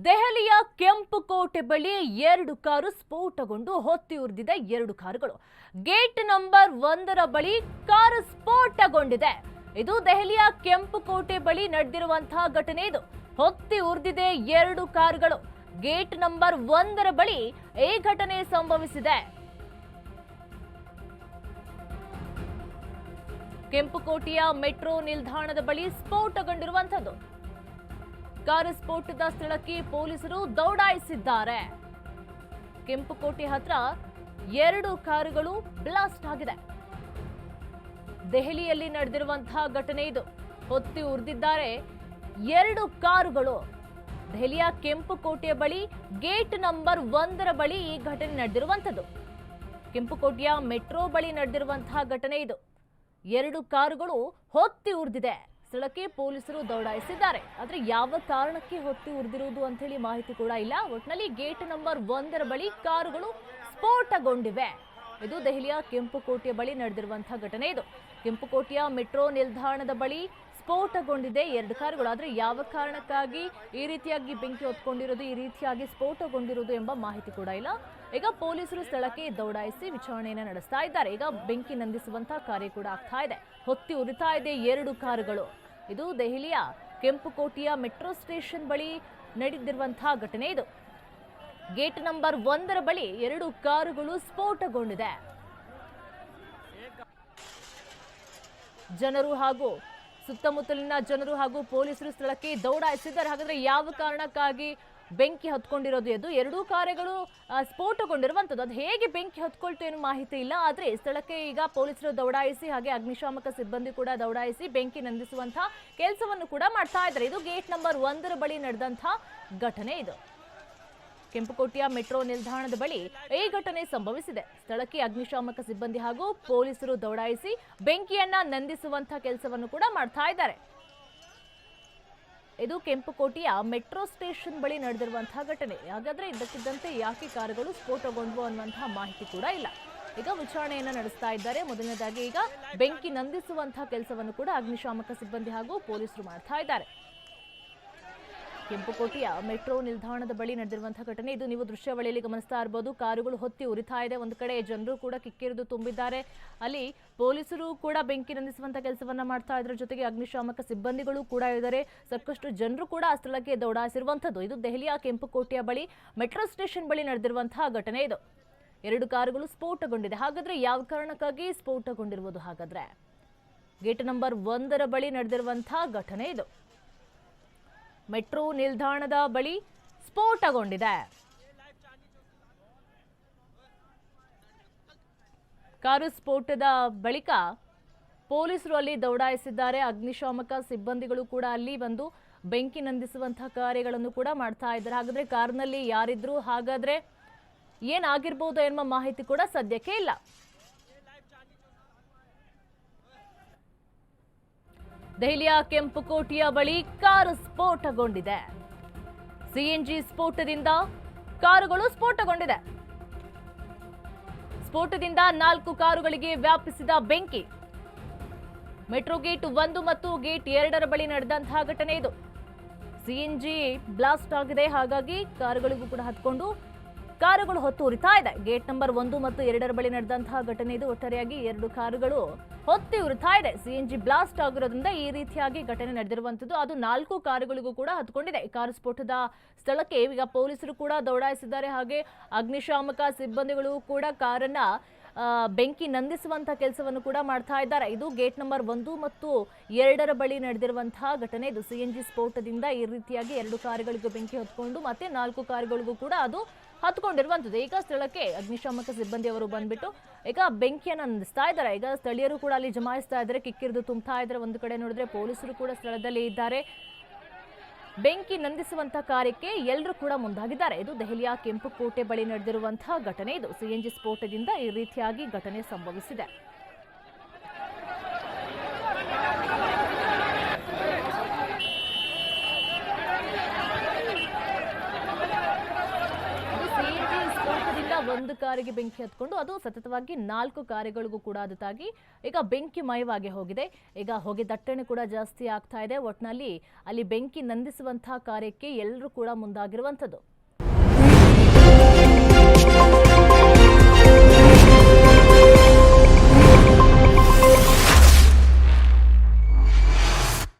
ದೆಹಲಿಯ ಕೆಂಪುಕೋಟೆ ಬಳಿ ಎರಡು ಕಾರು ಸ್ಫೋಟಗೊಂಡು ಹೊತ್ತಿ ಉರಿದಿದೆ ಎರಡು ಕಾರುಗಳು. ಗೇಟ್ ನಂಬರ್ ಒಂದರ ಬಳಿ ಕಾರು ಸ್ಫೋಟಗೊಂಡಿದೆ. ಇದು ದೆಹಲಿಯ ಕೆಂಪುಕೋಟೆ ಬಳಿ ನಡೆದಿರುವಂತಹ ಘಟನೆ ಇದು. ಹೊತ್ತಿ ಉರಿದಿದೆ ಎರಡು ಕಾರುಗಳು. ಗೇಟ್ ನಂಬರ್ ಒಂದರ ಬಳಿ ಈ ಘಟನೆ ಸಂಭವಿಸಿದೆ. ಕೆಂಪುಕೋಟೆಯ ಮೆಟ್ರೋ ನಿಲ್ದಾಣದ ಬಳಿ ಸ್ಫೋಟಗೊಂಡಿರುವಂಥದ್ದು. ಕಾರು ಸ್ಫೋಟದ ಸ್ಥಳಕ್ಕೆ ಪೊಲೀಸರು ದೌಡಾಯಿಸಿದ್ದಾರೆ. ಕೆಂಪುಕೋಟೆ ಹತ್ರ ಎರಡು ಕಾರುಗಳು ಬ್ಲಾಸ್ಟ್ ಆಗಿದೆ. ದೆಹಲಿಯಲ್ಲಿ ನಡೆದಿರುವಂತಹ ಘಟನೆ ಇದು. ಹೊತ್ತಿ ಉರಿದಿದ್ದಾರೆ ಎರಡು ಕಾರುಗಳು. ದೆಹಲಿಯ ಕೆಂಪುಕೋಟೆಯ ಬಳಿ ಗೇಟ್ ನಂಬರ್ ಒಂದರ ಬಳಿ ಈ ಘಟನೆ ನಡೆದಿರುವಂಥದ್ದು. ಕೆಂಪುಕೋಟೆಯ ಮೆಟ್ರೋ ಬಳಿ ನಡೆದಿರುವಂತಹ ಘಟನೆ ಇದು. ಎರಡು ಕಾರುಗಳು ಹೊತ್ತಿ ಉರಿದಿದೆ. ಸ್ಥಳಕ್ಕೆ ಪೊಲೀಸರು ದೌಡಾಯಿಸಿದ್ದಾರೆ. ಆದರೆ ಯಾವ ಕಾರಣಕ್ಕೆ ಹೊತ್ತಿ ಉರಿದಿರುವುದು ಅಂತ ಹೇಳಿ ಮಾಹಿತಿ ಕೂಡ ಇಲ್ಲ. ಒಟ್ನಲ್ಲಿ ಗೇಟ್ ನಂಬರ್ ಒಂದರ ಬಳಿ ಕಾರುಗಳು ಸ್ಫೋಟಗೊಂಡಿವೆ. ಇದು ದೆಹಲಿಯ ಕೆಂಪುಕೋಟೆಯ ಬಳಿ ನಡೆದಿರುವಂತಹ ಘಟನೆ ಇದು. ಕೆಂಪುಕೋಟೆಯ ಮೆಟ್ರೋ ನಿಲ್ದಾಣದ ಬಳಿ ಸ್ಫೋಟಗೊಂಡಿದೆ ಎರಡು ಕಾರುಗಳು. ಆದರೆ ಯಾವ ಕಾರಣಕ್ಕಾಗಿ ಈ ರೀತಿಯಾಗಿ ಬೆಂಕಿ ಹೊತ್ಕೊಂಡಿರೋದು ಈ ರೀತಿಯಾಗಿ ಸ್ಫೋಟಗೊಂಡಿರೋದು ಎಂಬ ಮಾಹಿತಿ ಕೂಡ ಇಲ್ಲ. ಈಗ ಪೊಲೀಸರು ಸ್ಥಳಕ್ಕೆ ದೌಡಾಯಿಸಿ ವಿಚಾರಣೆಯನ್ನು ನಡೆಸ್ತಾ ಇದ್ದಾರೆ. ಈಗ ಬೆಂಕಿ ನಂದಿಸುವಂತಹ ಕಾರ್ಯ ಕೂಡ ಆಗ್ತಾ ಇದೆ. ಹೊತ್ತಿ ಉರಿತಾ ಇದೆ ಎರಡು ಕಾರುಗಳು. ಇದು ದೆಹಲಿಯ ಕೆಂಪುಕೋಟೆಯ ಮೆಟ್ರೋ ಸ್ಟೇಷನ್ ಬಳಿ ನಡೆದಿರುವಂತಹ ಘಟನೆ ಇದು. ಗೇಟ್ ನಂಬರ್ ಒಂದರ ಬಳಿ ಎರಡು ಕಾರುಗಳು ಸ್ಫೋಟಗೊಂಡಿದೆ. ಜನರು ಹಾಗೂ ಸುತ್ತಮುತ್ತಲಿನ ಜನರು ಹಾಗೂ ಪೊಲೀಸರು ಸ್ಥಳಕ್ಕೆ ದೌಡಾಯಿಸಿದ್ದಾರೆ. ಹಾಗಾದ್ರೆ ಯಾವ ಕಾರಣಕ್ಕಾಗಿ ಬೆಂಕಿ ಹತ್ಕೊಂಡಿರೋದು ಎದು ಎರಡೂ ಕಾರ್ಯಗಳು ಸ್ಫೋಟಗೊಂಡಿರುವಂಥದ್ದು ಅದು ಹೇಗೆ ಬೆಂಕಿ ಹತ್ಕೊಳ್ತು ಏನು ಮಾಹಿತಿ ಇಲ್ಲ. ಆದರೆ ಸ್ಥಳಕ್ಕೆ ಈಗ ಪೊಲೀಸರು ದೌಡಾಯಿಸಿ ಹಾಗೆ ಅಗ್ನಿಶಾಮಕ ಸಿಬ್ಬಂದಿ ಕೂಡ ದೌಡಾಯಿಸಿ ಬೆಂಕಿ ನಂದಿಸುವಂತಹ ಕೆಲಸವನ್ನು ಕೂಡ ಮಾಡ್ತಾ ಇದ್ದಾರೆ. ಇದು ಗೇಟ್ ನಂಬರ್ ಒಂದರ ಬಳಿ ನಡೆದಂತಹ ಘಟನೆ ಇದು. ಕೆಂಪುಕೋಟೆಯ ಮೆಟ್ರೋ ನಿಲ್ದಾಣದ ಬಳಿ ಈ ಘಟನೆ ಸಂಭವಿಸಿದೆ. ಸ್ಥಳಕ್ಕೆ ಅಗ್ನಿಶಾಮಕ ಸಿಬ್ಬಂದಿ ಹಾಗೂ ಪೊಲೀಸರು ದೌಡಾಯಿಸಿ ಬೆಂಕಿಯನ್ನ ನಂದಿಸುವಂತಹ ಕೆಲಸವನ್ನು ಕೂಡ ಮಾಡ್ತಾ ಇದ್ದಾರೆ. ಇದು ಕೆಂಪುಕೋಟೆಯ ಮೆಟ್ರೋ ಸ್ಟೇಷನ್ ಬಳಿ ನಡೆದಿರುವಂತಹ ಘಟನೆ. ಹಾಗಾದ್ರೆ ಇದ್ದಕ್ಕಿದ್ದಂತೆ ಯಾಕೆ ಕಾರುಗಳು ಸ್ಫೋಟಗೊಂಡ್ವು ಅನ್ನುವಂತಹ ಮಾಹಿತಿ ಕೂಡ ಇಲ್ಲ. ಈಗ ವಿಚಾರಣೆಯನ್ನ ನಡೆಸ್ತಾ ಇದ್ದಾರೆ. ಮೊದಲನೇದಾಗಿ ಈಗ ಬೆಂಕಿ ನಂದಿಸುವಂತಹ ಕೆಲಸವನ್ನು ಕೂಡ ಅಗ್ನಿಶಾಮಕ ಸಿಬ್ಬಂದಿ ಹಾಗೂ ಪೊಲೀಸರು ಮಾಡ್ತಾ ಇದ್ದಾರೆ. ಕೆಂಪುಕೋಟೆಯ ಮೆಟ್ರೋ ನಿಲ್ದಾಣದ ಬಳಿ ನಡೆದಿರುವಂತಹ ಘಟನೆ. ಇದು ನೀವು ದೃಶ್ಯಾವಳಿಯಲ್ಲಿ ಗಮನಿಸ್ತಾ ಇರಬಹುದು ಕಾರುಗಳು ಹೊತ್ತಿ ಉರಿತಾ ಇದೆ. ಒಂದು ಕಡೆ ಜನರು ಕೂಡ ಕಿಕ್ಕಿರಿದು ತುಂಬಿದ್ದಾರೆ. ಅಲ್ಲಿ ಪೊಲೀಸರು ಕೂಡ ಬೆಂಕಿ ನಂದಿಸುವಂತಹ ಕೆಲಸವನ್ನ ಮಾಡ್ತಾ ಇದ್ರ ಜೊತೆಗೆ ಅಗ್ನಿಶಾಮಕ ಸಿಬ್ಬಂದಿಗಳು ಕೂಡ ಇದ್ದಾರೆ. ಸಾಕಷ್ಟು ಜನರು ಕೂಡ ಆ ಸ್ಥಳಕ್ಕೆ ದೌಡಾಯಿಸಿರುವಂಥದ್ದು. ಇದು ದೆಹಲಿಯ ಕೆಂಪುಕೋಟೆಯ ಬಳಿ ಮೆಟ್ರೋ ಸ್ಟೇಷನ್ ಬಳಿ ನಡೆದಿರುವಂತಹ ಘಟನೆ ಇದು. ಎರಡು ಕಾರುಗಳು ಸ್ಫೋಟಗೊಂಡಿದೆ. ಹಾಗಾದ್ರೆ ಯಾವ ಕಾರಣಕ್ಕಾಗಿ ಸ್ಫೋಟಗೊಂಡಿರುವುದು ಹಾಗಾದ್ರೆ? ಗೇಟ್ ನಂಬರ್ ಒಂದರ ಬಳಿ ನಡೆದಿರುವಂತಹ ಘಟನೆ ಇದು. ಮೆಟ್ರೋ ನಿಲ್ದಾಣದ ಬಳಿ ಸ್ಫೋಟಗೊಂಡಿದೆ. ಕಾರು ಸ್ಫೋಟದ ಬಳಿಕ ಪೊಲೀಸರು ಅಲ್ಲಿ ದೌಡಾಯಿಸಿದ್ದಾರೆ. ಅಗ್ನಿಶಾಮಕ ಸಿಬ್ಬಂದಿಗಳು ಕೂಡ ಅಲ್ಲಿ ಬಂದು ಬೆಂಕಿ ನಂದಿಸುವಂತಹ ಕಾರ್ಯಗಳನ್ನು ಕೂಡ ಮಾಡ್ತಾ ಇದ್ದಾರೆ. ಹಾಗಾದ್ರೆ ಕಾರ್ನಲ್ಲಿ ಯಾರಿದ್ರು ಹಾಗಾದ್ರೆ ಏನಾಗಿರ್ಬೋದು ಎನ್ನುವ ಮಾಹಿತಿ ಕೂಡ ಸದ್ಯಕ್ಕೆ ಇಲ್ಲ. ದೆಹಲಿಯ ಕೆಂಪುಕೋಟೆಯ ಬಳಿ ಕಾರು ಸ್ಫೋಟಗೊಂಡಿದೆ. ಸಿಎನ್ಜಿ ಸ್ಫೋಟದಿಂದ ಕಾರುಗಳು ಸ್ಫೋಟಗೊಂಡಿದೆ. ಸ್ಫೋಟದಿಂದ ನಾಲ್ಕು ಕಾರುಗಳಿಗೆ ವ್ಯಾಪಿಸಿದ ಬೆಂಕಿ. ಮೆಟ್ರೋ ಗೇಟ್ ಒಂದು ಮತ್ತು ಗೇಟ್ ಎರಡರ ಬಳಿ ನಡೆದಂತಹ ಘಟನೆ ಇದು. ಸಿಎನ್ಜಿ ಬ್ಲಾಸ್ಟ್ ಆಗಿದೆ, ಹಾಗಾಗಿ ಕಾರುಗಳಿಗೂ ಕೂಡ ಹತ್ಕೊಂಡು ಕಾರುಗಳು ಹೊತ್ತು ಉರಿತಾ ಇದೆ. ಗೇಟ್ ನಂಬರ್ ಒಂದು ಮತ್ತು ಎರಡರ ಬಳಿ ನಡೆದಂತಹ ಘಟನೆ ಇದು. ಒಟ್ಟಾರೆಯಾಗಿ ಎರಡು ಕಾರುಗಳು ಹೊತ್ತಿ ಉರಿತಾ ಇದೆ. ಸಿಎನ್ಜಿ ಬ್ಲಾಸ್ಟ್ ಆಗಿರೋದ್ರಿಂದ ಈ ರೀತಿಯಾಗಿ ಘಟನೆ ನಡೆದಿರುವಂತದ್ದು ಅದು ನಾಲ್ಕು ಕಾರುಗಳಿಗೂ ಕೂಡ ಹತ್ಕೊಂಡಿದೆ. ಕಾರು ಸ್ಫೋಟದ ಸ್ಥಳಕ್ಕೆ ಈಗ ಪೊಲೀಸರು ಕೂಡ ದೌಡಾಯಿಸಿದ್ದಾರೆ. ಹಾಗೆ ಅಗ್ನಿಶಾಮಕ ಸಿಬ್ಬಂದಿಗಳು ಕೂಡ ಕಾರನ್ನ ಬೆಂಕಿ ನಂದಿಸುವಂತ ಕೆಲಸವನ್ನು ಕೂಡ ಮಾಡ್ತಾ ಇದ್ದಾರೆ. ಇದು ಗೇಟ್ ನಂಬರ್ ಒಂದು ಮತ್ತು ಎರಡರ ಬಳಿ ನಡೆದಿರುವಂತಹ ಘಟನೆ ಇದು. ಸಿಎನ್ಜಿ ಸ್ಫೋಟದಿಂದ ಈ ರೀತಿಯಾಗಿ ಎರಡು ಕಾರುಗಳಿಗೂ ಬೆಂಕಿ ಹೊತ್ಕೊಂಡು ಮತ್ತೆ ನಾಲ್ಕು ಕಾರುಗಳಿಗೂ ಕೂಡ ಅದು ಹತ್ಕೊಂಡಿರುವಂಥದ್ದು. ಈಗ ಸ್ಥಳಕ್ಕೆ ಅಗ್ನಿಶಾಮಕ ಸಿಬ್ಬಂದಿಯವರು ಬಂದ್ಬಿಟ್ಟು ಈಗ ಬೆಂಕಿಯನ್ನು ನಂದಿಸ್ತಾ ಇದ್ದಾರೆ. ಈಗ ಸ್ಥಳೀಯರು ಕೂಡ ಅಲ್ಲಿ ಜಮಾಯಿಸ್ತಾ ಇದ್ದಾರೆ. ಕಿಕ್ಕಿರಿದು ತುಂಬ್ತಾ ಇದ್ದಾರೆ. ಒಂದು ಕಡೆ ನೋಡಿದ್ರೆ ಪೊಲೀಸರು ಕೂಡ ಸ್ಥಳದಲ್ಲಿ ಇದ್ದಾರೆ. ಬೆಂಕಿ ನಂದಿಸುವಂತಹ ಕಾರ್ಯಕ್ಕೆ ಎಲ್ಲರೂ ಕೂಡ ಮುಂದಾಗಿದ್ದಾರೆ. ಇದು ದೆಹಲಿಯ ಕೆಂಪುಕೋಟೆ ಬಳಿ ನಡೆದಿರುವಂತಹ ಘಟನೆ. ಇದು ಸಿಎನ್ಜಿ ಸ್ಫೋಟದಿಂದ ಈ ರೀತಿಯಾಗಿ ಘಟನೆ ಸಂಭವಿಸಿದೆ ಇದು CNG ಸ್ಫೋಟದಿಂದ ಒಂದು ಕಾರಿಗೆ ಬೆಂಕಿ ಹತ್ಕೊಂಡು ಅದು ಸತತವಾಗಿ ನಾಲ್ಕು ಕಾರುಗಳಿಗೂ ಕೂಡ ಅದು ಈಗ ಬೆಂಕಿ ಮಯವಾಗಿ ಹೋಗಿದೆ. ಈಗ ಹೊಗೆ ದಟ್ಟಣೆ ಕೂಡ ಜಾಸ್ತಿ ಆಗ್ತಾ ಇದೆ. ಒಟ್ನಲ್ಲಿ ಅಲ್ಲಿ ಬೆಂಕಿ ನಂದಿಸುವಂತಹ ಕಾರ್ಯಕ್ಕೆ ಎಲ್ಲರೂ ಕೂಡ ಮುಂದಾಗಿರುವಂಥದ್ದು.